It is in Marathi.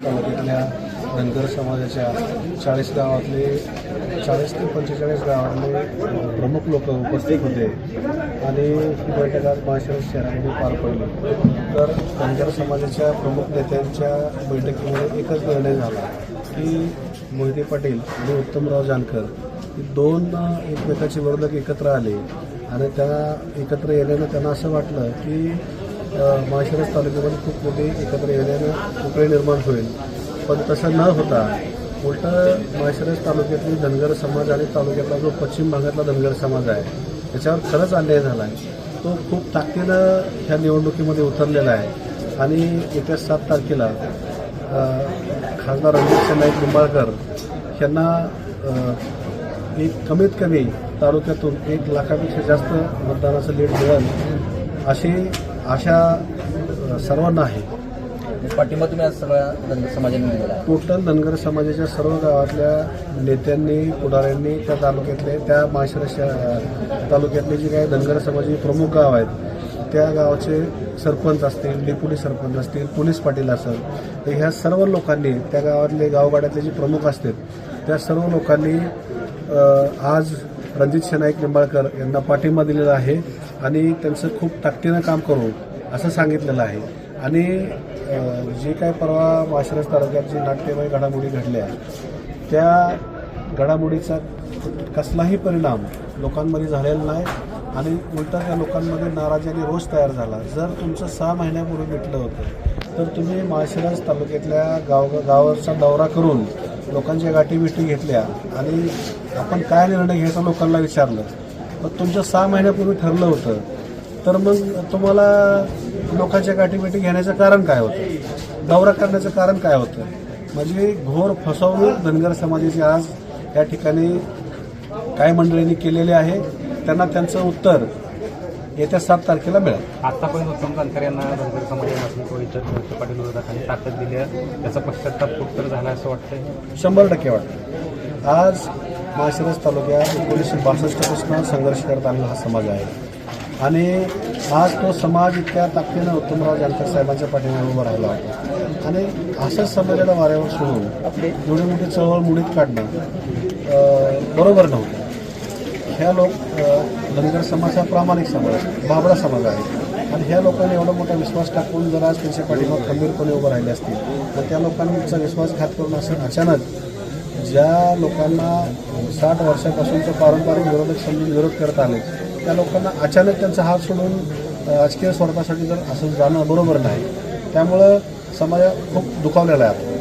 तालुक्यातल्या धनगर समाजाच्या चाळीस गावातले चाळीस ते पंचेचाळीस गावातले प्रमुख लोक उपस्थित होते. आणि ही बैठक आज माळशिरस शहरामध्ये पार पडली. तर धनगर समाजाच्या प्रमुख नेत्यांच्या बैठकीमध्ये एकच निर्णय झाला की मोहिते पाटील आणि उत्तमराव जानकर दोन एकमेकाचे विरोधक एकत्र आले. आणि त्या एकत्र येण्यानं त्यांना असं वाटलं की माळशिरस तालुक्यामध्ये खूप मोठी एकत्र येण्यानं उकळी निर्माण होईल. पण तसं न होता उलटा माळशिरस तालुक्यातली धनगर समाज आणि तालुक्यातला जो पश्चिम भागातला धनगर समाज आहे त्याच्यावर खरंच अन्याय झाला आहे तो खूप ताकदीनं ह्या निवडणुकीमध्ये उतरलेला आहे. आणि येत्या सात तारखेला खासदार रणजित नाईक निंबाळकर यांना एक कमीत कमी तालुक्यातून एक लाखापेक्षा जास्त मतदानाचं लीड मिळेल अशी आशा सर्वांना आहे. पाठिंबा तुम्ही आज सगळ्या धनगर समाजाने दिलेला आहे. टोटल धनगर समाजाच्या सर्व गावातल्या नेत्यांनी पुढाऱ्यांनी त्या तालुक्यातले त्या माळशिरस तालुक्यातले जे काही धनगर समाजाचे प्रमुख गाव आहेत त्या गावाचे सरपंच असतील डेप्युटी सरपंच असतील पोलीस पाटील असेल तर ह्या सर्व लोकांनी त्या गावातले गावगाड्यातले जे प्रमुख असतील त्या सर्व लोकांनी आज रणजित शेनाईक निंबाळकर यांना पाठिंबा दिलेला आहे. आणि त्यांचं खूप ताकदीनं काम करू असं सांगितलेलं आहे. आणि जे काय परवा माशिरस तालुक्यात जी नाट्यमय घडामोडी घडल्या त्या घडामोडीचा कसलाही परिणाम लोकांमध्ये झालेला नाही आणि उलटा त्या लोकांमध्ये नाराजाने रोज रोष तयार झाला. जर तुमचं सहा महिन्यापूर्वी भेटलं होतं तर तुम्ही माळशिरस तालुक्यातल्या गाव गावाचा दौरा करून लोकांच्या गाठीभेटी घेतल्या आणि आपण काय निर्णय घ्यायचा लोकांना विचारलं तुमचं सहा महिन्यापूर्वी ठरलं होतं. तर मग तुम्हाला लोकांच्या गाठीभेटी घेण्याचं कारण काय होतं? दौरा करण्याचं कारण काय होतं? म्हणजे घोर फसवणूक धनगर समाजाची आज या ठिकाणी काही मंडळींनी केलेली आहे त्यांना त्यांचं उत्तर येत्या सात तारखेला मिळेल. आतापर्यंत उत्तम जानकर यांना धनगर समाजापासून मोहिते पाटील विरोधात ताकद दिली आहे त्याचा पश्चाताप कुठतर झाला असं वाटतंय. शंभर टक्के वाटतं आज माळशिरस तालुक्यात एकोणीसशे बासष्टपासून संघर्ष करत आलेला हा समाज आहे. आणि आज तो समाज इतक्या ताकदीनं उत्तमराव जानकर साहेबांच्या पाठीमागे उभा राहिला होता. आणि असंच समाजाला वाऱ्यावर सोडून एवढी मोठी चळवळ मुडीत काढणं बरोबर नव्हतं. ह्या लोक धनगर समाज हा प्रामाणिक समाज बाबडा समाज आहे. आणि ह्या लोकांनी एवढा मोठा विश्वास टाकून जर आज त्यांच्या पाठीमाग खंबीरपणे उभं राहिले असतील तर त्या लोकांचा विश्वासघात करून असं अचानक ज्या लोकांना साठ वर्षापासूनचं पारंपरिक विरोधक समजून विरोध करत आले त्या लोकांना अचानक त्यांचा हात सोडून राजकीय स्वार्थासाठी जर असं जाणं बरोबर नाही त्यामुळं समाज खूप दुखावलेला आहे.